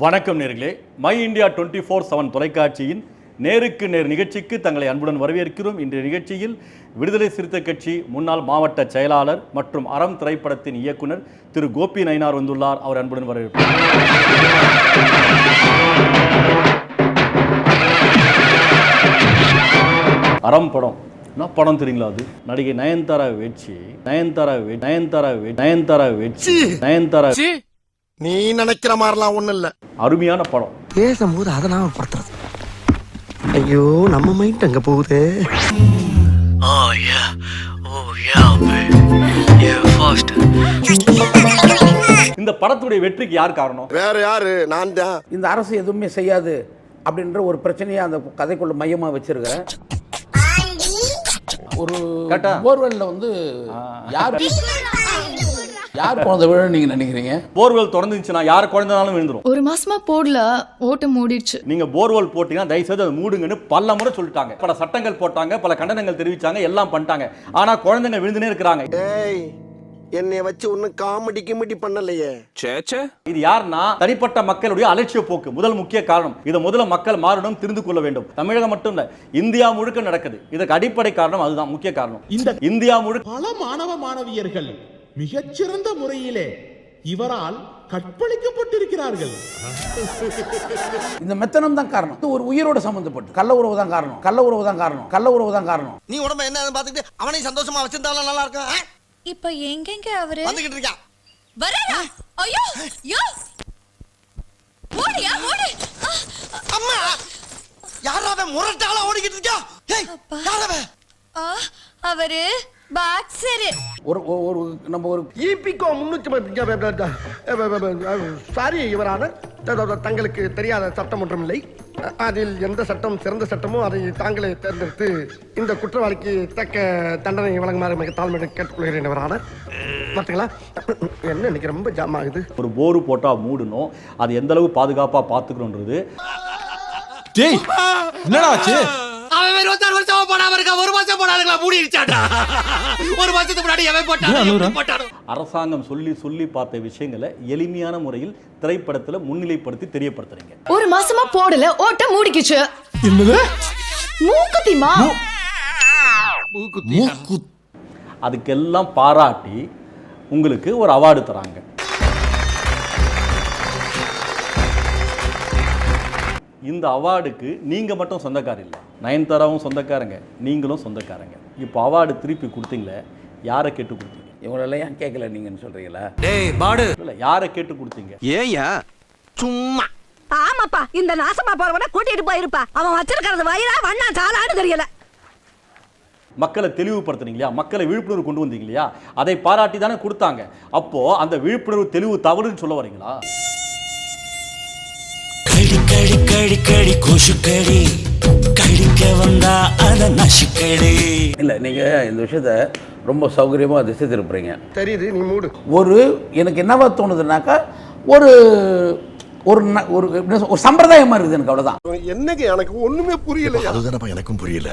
வணக்கம் நேர்களே. My India twenty four seven தொலைக்காட்சியின் நேருக்கு நேர் நிகழ்ச்சிக்கு தங்களை அன்புடன் வரவேற்கிறோம். இன்றைய நிகழ்ச்சியில் விடுதலை சிறுத்தை கட்சி முன்னாள் மாவட்ட செயலாளர் மற்றும் அறம் திரைப்படத்தின் இயக்குனர் திரு. கோபி நயினார் வந்துள்ளார். அவர் அன்புடன் வரவேற்கிறார் அறம் படம். என்ன படம் தெரியுங்களா அது? நடிகை நயன்தாரா வெற்றி நயன்தாரா நயன்தாரா நயன்தாரா வெற்றி நயன்தாரா நீ நினைக்கிற மாதிரிலாம் ஒண்ணும் இல்ல. அருமையான படம். பேசும்போது அதை நாம படுத்துறது ஐயோ நம்ம மைண்ட் அங்க போகுது? Oh yeah, oh yeah, baby. Yeah, faster. இந்த படத்துடைய வெற்றிக்கு யார் காரணம்? வேற யாரு? நான் தான். இந்த அரசு எதுவுமே செய்யாது அப்படின்ற ஒரு பிரச்சனையை அந்த கதைக்குள்ள மையமா வச்சிருக்கிறேன். ஒரு? போர்வெல்ல வந்து யார் யார் குழந்தை விழு நீங்க நினைக்கிறீங்க? போர்வெல் திறந்துச்சுன்னா யார் குழந்தைனாலும் விழுந்துரும். ஒரு மாசமா போடல ஓட்ட மூடிடுச்சு. நீங்க போர்வெல் போட்டீங்கன்னா தயவு செய்து அதை மூடுங்கன்னு பல முறை சொல்லிட்டாங்க. பல சட்டங்கள் போட்டாங்க பல கண்டனங்கள் தெரிவிச்சாங்க எல்லாம் பண்ணிட்டாங்க. ஆனா குழந்தைங்க விழுந்துனே இருக்கிறாங்க. ஏய் என்னைய வச்சு ஒன்னும் காமெடி கிமெடி பண்ணலையே. இது யாருன்னா தனிப்பட்ட மக்களுடைய அலட்சிய போக்கு முதல் முக்கிய காரணம். இதை முதல்ல மக்கள் மாறணும் தெரிந்து கொள்ள வேண்டும். தமிழகம் மட்டும் இல்ல இந்தியா முழுக்க நடக்குது. இதுக்கு அடிப்படை காரணம் அதுதான் முக்கிய காரணம். இந்த இந்தியா முழுக்க பல மாணவ மாணவியர்கள் மிகச்சிறந்த முறையிலே இவரால் கற்பழிக்கப்பட்டிருக்கிறார்கள். இந்த மெத்தனம் தான் காரணம். ஒரு உயிரோட சம்பந்தப்பட்டு. கள்ள உறவு தான் காரணம். கள்ள உறவு தான் காரணம். கள்ள உறவு தான் காரணம். நீ உடம்ப என்ன பாத்துக்கிட்டு அவனையும் சந்தோஷமா வச்சிருந்தாலும் நல்லா இருக்கும்? இப்ப எங்கெங்க அவரு? வந்துகிட்டு இருக்கான் வராரா? ஐயோ! யோ! ஓடியா? ஓடு! அம்மா! யாராவன் முரட்டால ஓடிக்கிட்டு இருக்கா ஏய் அவரு? பாக்ஸரு ஒரு ஒரு- ஒரு நம்ம ஒரு ஈபிகோ முன்னூத்தி சாரி இவரான தங்களுக்கு தெரியாத சட்டம் ஒன்றும் இல்லை அதில் எந்த சட்டம் சிறந்த சட்டமோ அதை தாங்களே தேர்ந்தெடுத்து இந்த குற்றவாளிக்கு தக்க தண்டனை வழங்குமாறு மிக தாழ்மையுடன் கேட்டுக்கொள்கிறேன் இவரான பார்த்தீங்களா என்ன இன்னைக்கு ரொம்ப ஜாம் ஆகுது? ஒரு போரு போட்டா மூடணும். அது எந்த அளவு பாதுகாப்பா பாத்துக்கணுன்றது டேய் என்னடா ஆச்சு? அவன் இருபத்தாறு வருஷமா போடாம இருக்கா ஒரு மாசம் போடாதுங்களா மூடி இடிச்சாட்டா ஒரு மாசத்துக்கு முன்னாடி எவன் போட்டான் எப்படி போட்டானோ. அரசாங்கம் சொல்லி சொல்லி பார்த்த விஷயங்களை எளிமையான முறையில் திரைப்படத்துல முன்னிலைப்படுத்தி தெரியப்படுத்துறீங்க. ஒரு மாசமா போடல ஓட்ட மூடிக்கிச்சு. என்னது? மூக்குத்திமா? அதுக்கெல்லாம் பாராட்டி உங்களுக்கு ஒரு அவார்டு தராங்க. இந்த அவார்டுக்கு நீங்க மட்டும் சொந்தக்கார இல்லை. நயன்தாராவும் சொந்தக்காரங்க நீங்களும் சொந்தக்காரங்க. இப்போ அவார்டு திருப்பி கொடுத்தீங்களே யாரை கேட்டு கொடுத்தீங்க? இவங்களெல்லாம் ஏன் கேட்கல நீங்கன்னு சொல்றீங்களா? டேய் பாடு. இல்லை யாரை கேட்டு கொடுத்தீங்க? ஏயா சும்மா. ஆமாப்பா இந்த நாசமா போறவன கூட்டிட்டு போயிருப்பா. அவன் வச்சிருக்கிறது வயிறா வண்ணா சாலான்னு தெரியல. மக்களை தெளிவுபடுத்துனீங்க இல்லையா மக்களை விழிப்புணர்வு கொண்டு வந்தீங்க இல்லையா அதை பாராட்டி தானே கொடுத்தாங்க. அப்போ அந்த விழிப்புணர்வு தெளிவு தவறுன்னு சொல்ல வரீங்களா? கடி கடி கடி கடி கொசு கடி கடிக்க வந்தா அத நசுக்கடி. இல்ல நீங்க இந்த விஷயத்த ரொம்ப சௌகரியமா திசை திருப்புறீங்க. தெரியுது நீ மூடு. ஒரு எனக்கு என்னவா தோணுதுனாக்கா ஒரு ஒரு ந- ஒரு எப்படி சொல்ல- ஒரு சம்பிரதாயமா இருக்குது எனக்கு அவ்வளவுதான். என்னங்க எனக்கு ஒண்ணுமே புரியல அதுதானப்பா எனக்கும் புரியல.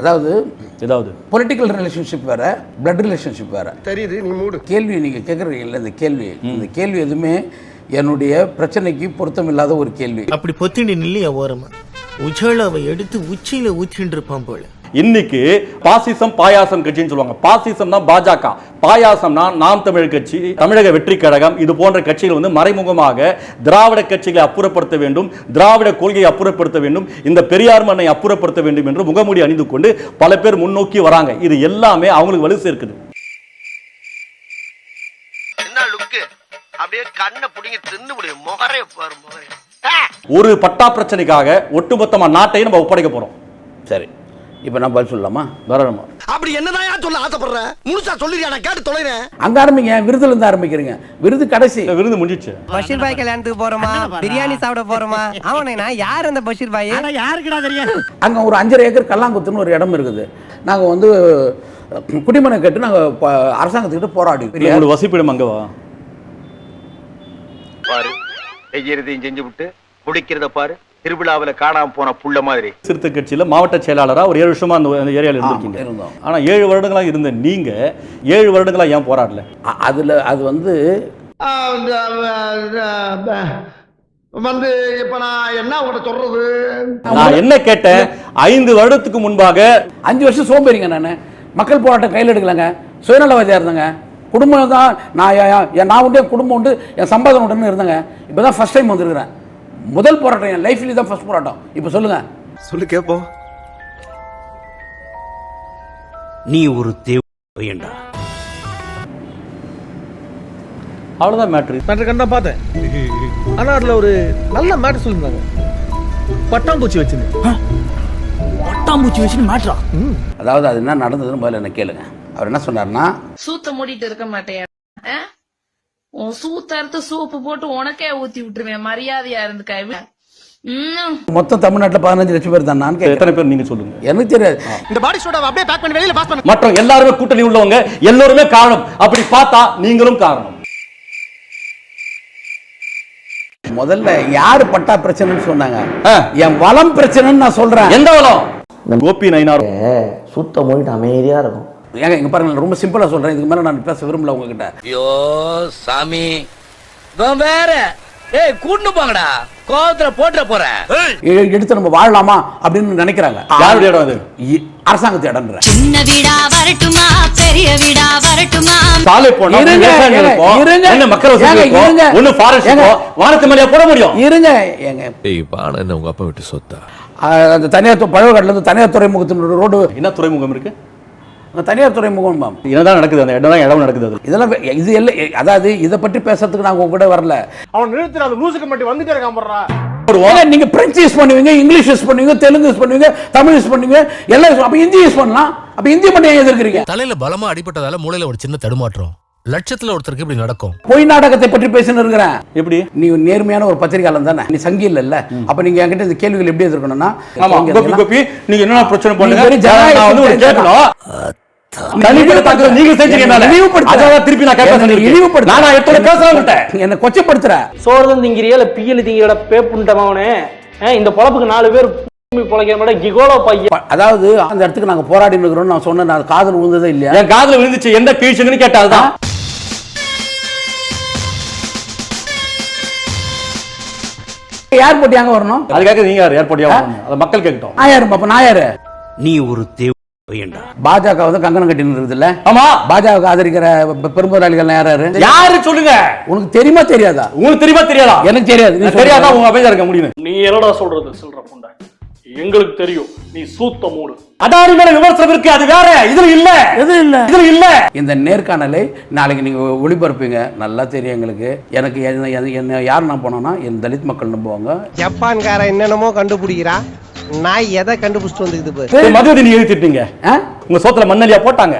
அதாவது ஏதாவது. பொலிட்டிக்கல் ரிலேஷன்ஷிப் வேற பிளட் ரிலேஷன்ஷிப் வேற. தெரியுது நீ மூடு. கேள்வி நீங்க கேட்குறீங்கல்ல இந்த கேள்வி. இந்த கேள்வி எதுவுமே என்னுடைய பிரச்சனைக்கு பொருத்தம் இல்லாத ஒரு கேள்வி. அப்படி பொத்திண்டி நில்லையா ஓரமா? உஜாலாவை எடுத்து உச்சியில ஊத்திட்டு இருப்பான் போல. இன்னைக்கு பாசிசம் பாயாசம் கட்சின்னு சொல்லுவாங்க. பாசிசம் தான் பாஜக. பாயாசம்னா நாம் தமிழர் கட்சி தமிழக வெற்றி கழகம் இது போன்ற கட்சிகள் வந்து மறைமுகமாக திராவிட கட்சிகளை அப்புறப்படுத்த வேண்டும் திராவிட கொள்கையை அப்புறப்படுத்த வேண்டும் இந்த பெரியார் மண்ணை அப்புறப்படுத்த வேண்டும் என்று முகமூடி அணிந்து கொண்டு பல பேர் முன்னோக்கி வராங்க. இது எல்லாமே அவங்களுக்கு வலு சேர்க்குது. என்ன லுக்கு அப்படியே கண்ணை புடிங்க தின்னு முடியும் முகரே பாரு முகரே ஒரு பட்டா பிரச்சனைக்காக ஒட்டுமொத்தமா நாட்டையும் நம்ம ஒப்படைக்க போறோம். சரி. இப்போ நான் பதில் சொல்லலாமா? தாராளமா அப்படி என்னதான் சொல்ல ஆசைப்படுற? முழுசா சொல்லிருக்கா நான் கேட்டு தொலைறேன். அங்க ஆரம்பிங்க விருதுல இருந்து ஆரம்பிக்கிறீங்க. விருது கடைசி. விருந்து முடிஞ்சிச்சு. பஷீர் பாய் கல்யாணத்துக்கு போறோமா? பிரியாணி சாப்பிட போறோமா? அவனே யார் அந்த பஷீர் பாய்? அங்க ஒரு அஞ்சரை ஏக்கர் கல்லாங்குத்துன்னு ஒரு இடம் இருக்குது. நாங்க வந்து குடிமனை கேட்டு நாங்க அரசாங்கத்துக்கிட்ட போராடி வசிப்பிடம் அங்கவா பாரு செய்யறதையும் செஞ்சு விட்டு குடிக்கிறத பாரு. திருவிழாவுல காணாம போன புள்ள மாதிரி. சிறுத்தை கட்சியில மாவட்ட செயலாளரா ஒரு ஏழு வருஷமா அந்த ஏரியால இருந்திருக்கீங்க. இருந்தோம். ஆனா ஏழு வருடங்களா இருந்த நீங்க ஏழு வருடங்களா ஏன் போராடல? அதுல அது வந்து வந்து இப்ப நான் என்ன உங்கள்கிட்ட சொல்றது? நான் என்ன கேட்டேன்? ஐந்து வருடத்துக்கு முன்பாக அஞ்சு வருஷம் சோம்பேறிங்க நான். மக்கள் போராட்டம் கையில் எடுக்கலங்க. சுயநலவாதியாக இருந்தேங்க. குடும்பம் தான் நான் என் என் நான் உண்டு என் குடும்பம் உண்டு என் சம்பாதனம் உண்டுன்னு இருந்தேங்க. இப்போ தான் ஃபஸ்ட் டைம் வந்திருக்கிறேன். முதல் போராட்டம் என் லைஃப்லேயே தான் ஃபர்ஸ்ட் போராட்டம். இப்போ சொல்லுங்கள் சொல்லு கேப்போம் நீ ஒரு தேவையண்டா அவ்வளவுதான் மேட்ரு மேட்ரு கண்டா பார்த்தேன். ஆனா அதுல ஒரு நல்ல மேட்ரு சொல்லியிருந்தாங்க. பட்டாம்பூச்சி வச்சிருந்தேன் பட்டாம்பூச்சி வச்சு மாற்றா அதாவது அது என்ன நடந்ததுன்னு முதல்ல என்ன கேளுங்க. அவர் என்ன சொன்னார்னா சூத்த மூடிட்டு இருக்க மாட்டேன். உன் சூத்த அறுத்து சூப்பு போட்டு உனக்கே ஊத்தி விட்டுருவேன். மரியாதையா இருந்துக்க மொத்தம் தமிழ்நாட்டில் பதினஞ்சு லட்சம் பேர் தான். நான் எத்தனை பேர் நீங்க சொல்லுங்க. எனக்கு தெரியாது. இந்த பாடி சோடாவை அப்படியே பேக் பண்ணி வெளியில பாஸ் பண்ண. மற்ற எல்லாருமே கூட்டணி உள்ளவங்க எல்லோருமே காரணம். அப்படி பார்த்தா நீங்களும் காரணம். முதல்ல யாரு பட்டா பிரச்சனைன்னு சொன்னாங்க. என் வளம் பிரச்சனைன்னு நான் சொல்றேன். எந்த வளம்? கோபி நயினார். சுத்த மூடிட்டு அமைதியா இருக்கும் ஏங்க இங்க பாருங்க நான் ரொம்ப சிம்பிளா சொல்றேன். இதுக்கு மேல நான் பேச விரும்பல உங்ககிட்ட. ஐயோ சாமி. வேற. ஏய் கூட்டு போங்கடா. கோவத்துல போட்டுற போறேன் எடுத்து நம்ம வாழலாமா அப்படின்னு நினைக்கிறாங்க. யாருடைய இடம் அது? அரசாங்கத்து இடம்ன்ற சின்ன வீடா வரட்டுமா? பெரிய வீடா வரட்டுமா? சாலை போனா இருங்க, மக்கள். ஒண்ணு ஃபாரஸ்ட் வானத்து மேலே போட முடியும். இருங்க ஏங்க. ஏய் பான என்ன உங்க அப்பா விட்டு சொத்தா? அந்த தனியார் து- பழவக்காட்டுல இருந்து தனியார் துறைமுகத்தின் ரோடு என்ன துறைமுகம் இருக்கு? தனியார் துறைமுகம் மேம். என்னதான் நடக்குது அந்த இடம் தான் இடம் நடக்குது அது இதெல்லாம் இது எல்லாம் அதாவது இதை பற்றி பேசுறதுக்கு நாங்க உங்க கூட வரல. அவன் நிறுத்தி அது லூசுக்கு மட்டும் வந்துட்டே இருக்கான் நீங்க பிரெஞ்சு யூஸ் பண்ணுவீங்க இங்கிலீஷ் யூஸ் பண்ணுவீங்க தெலுங்கு யூஸ் பண்ணுவீங்க தமிழ் யூஸ் பண்ணுவீங்க எல்லாம் அப்ப ஹிந்தி யூஸ் பண்ணலாம். அப்ப ஹிந்தி மட்டும் ஏன் எதிர்க்கிறீங்க? தலையில பலமா அடிபட்டதால மூளையில ஒரு சின்ன தடுமாற்றம். லட்சத்துல ஒருத்தருக்கு இப்படி நடக்கும். பொய் நாடகத்தை பற்றி பேசின்னு இருக்கிறேன். எப்படி? நீ நேர்மையான ஒரு பத்திரிகையாளர் தானே. நீ சங்கி இல்ல அப்ப நீங்க என்கிட்ட இந்த கேள்விகள் எப்படி எதிர்க்கணும்னா நீங்க என்ன பிரச்சனை என்னை கொச்சப்படுத்துற. சோறு திங்கிறியா இல்ல பியல் திங்கிற பேப்புண்டவனே இந்த பொழப்புக்கு நாலு பேர் அதாவது அந்த இடத்துக்கு நாங்க போராடி இருக்கிறோம் நான் சொன்னேன். நான் காதல் விழுந்ததே இல்லையா? காதுல விழுந்துச்சு. எந்த கீழ்ச்சுங்கன்னு கேட்டா ஏர்போர்ட் எங்க வரணும்? அதுக்காக நீங்க யார்? ஏற்படியா அதை மக்கள் கேட்கட்டும். நான் யாரு அப்ப நான் யாரு? நீ ஒரு தேவையண்டா பாஜக வந்து கங்கணம் கட்டின்னு இருக்குது இல்ல ஆமா. பாஜக ஆதரிக்கிற பெ- பெரும்புறாளிகள் யார் யாரு? யாரு சொல்லுங்க? உனக்கு தெரியுமா தெரியாதா? உங்களுக்கு தெரியுமா தெரியாதா? எனக்கு தெரியாது தெரியாதா. உங்க அமைதியா இருக்க முடியும் நீ என்னடா சொல்றது? சில்ற புண்டை எங்களுக்கு தெரியும். நீ சூத்த மூடு. அதானி மேல விமர்சனம் இருக்கு அது வேற. இதுல இல்ல. எது இல்ல? இதுல இல்ல. இந்த நேர்காணலை நாளைக்கு நீங்க ஒளிபரப்பீங்க நல்லா தெரியும் எங்களுக்கு. எனக்கு என்ன- யார் நான் போனோம்னா என் தலித் மக்கள் நம்புவாங்க. ஜப்பான்கார என்னென்னமோ கண்டுபிடிக்கிறா. நான் எதை கண்டுபிடிச்சிட்டு வந்துக்குது மதுவதி நீங்க எழுதிட்டீங்க? உங்க சோத்துல மண்ணலியா போட்டாங்க.